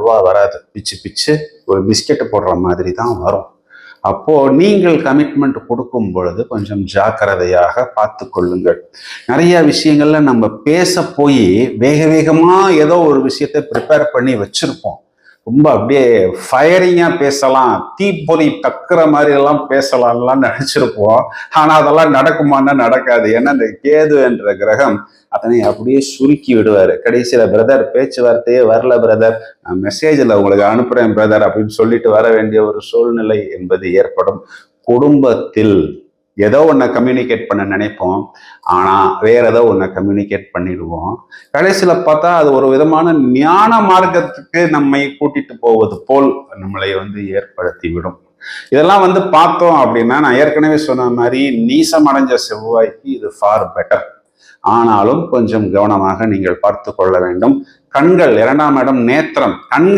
ரூபா வராது. பிச்சு பிச்சு ஒரு பிஸ்கெட்டு போடுற மாதிரி தான் வரும். அப்போ நீங்கள் கமிட்மெண்ட் கொடுக்கும் பொழுது கொஞ்சம் ஜாக்கிரதையாக பார்த்து கொள்ளுங்கள். நிறைய விஷயங்கள்ல நம்ம பேச போய் வேக வேகமா ஏதோ ஒரு விஷயத்தை ப்ரிப்பேர் பண்ணி வச்சிருப்போம். ரொம்ப அப்படியே ஃபயரிங்காக பேசலாம் தீப்பொறி தக்குற மாதிரி எல்லாம் பேசலாம்லாம் நினச்சிருப்போம். ஆனால் அதெல்லாம் நடக்குமான்னா நடக்காது. ஏன்னா இந்த கேது என்ற கிரகம் அதனை அப்படியே சுருக்கி விடுவார். கடைசியில் பிரதர் பேச்சுவார்த்தையே வரல பிரதர் நான் மெசேஜில் உங்களுக்கு அனுப்புறேன் பிரதர் அப்படின்னு சொல்லிட்டு வர வேண்டிய ஒரு சூழ்நிலை என்பது ஏற்படும் குடும்பத்தில். ஏதோ ஒன்றை கம்யூனிகேட் பண்ண நினைப்போம். ஆனால் வேற ஏதோ ஒன்றை கம்யூனிகேட் பண்ணிடுவோம். கடைசியில் பார்த்தா அது ஒரு விதமான ஞான மார்க்கத்துக்கு நம்மை கூட்டிட்டு போவது போல் நம்மளை வந்து ஏற்படுத்தி விடும். இதெல்லாம் வந்து பார்த்தோம் அப்படின்னா நான் ஏற்கனவே சொன்ன மாதிரி நீசம் அடைஞ்ச செவ்வாய்க்கு இது ஃபார் பெட்டர் ஆனாலும் கொஞ்சம் கவனமாக நீங்கள் பார்த்து கொள்ள வேண்டும். கண்கள் இரண்டாம் இடம் நேத்திரம். கண்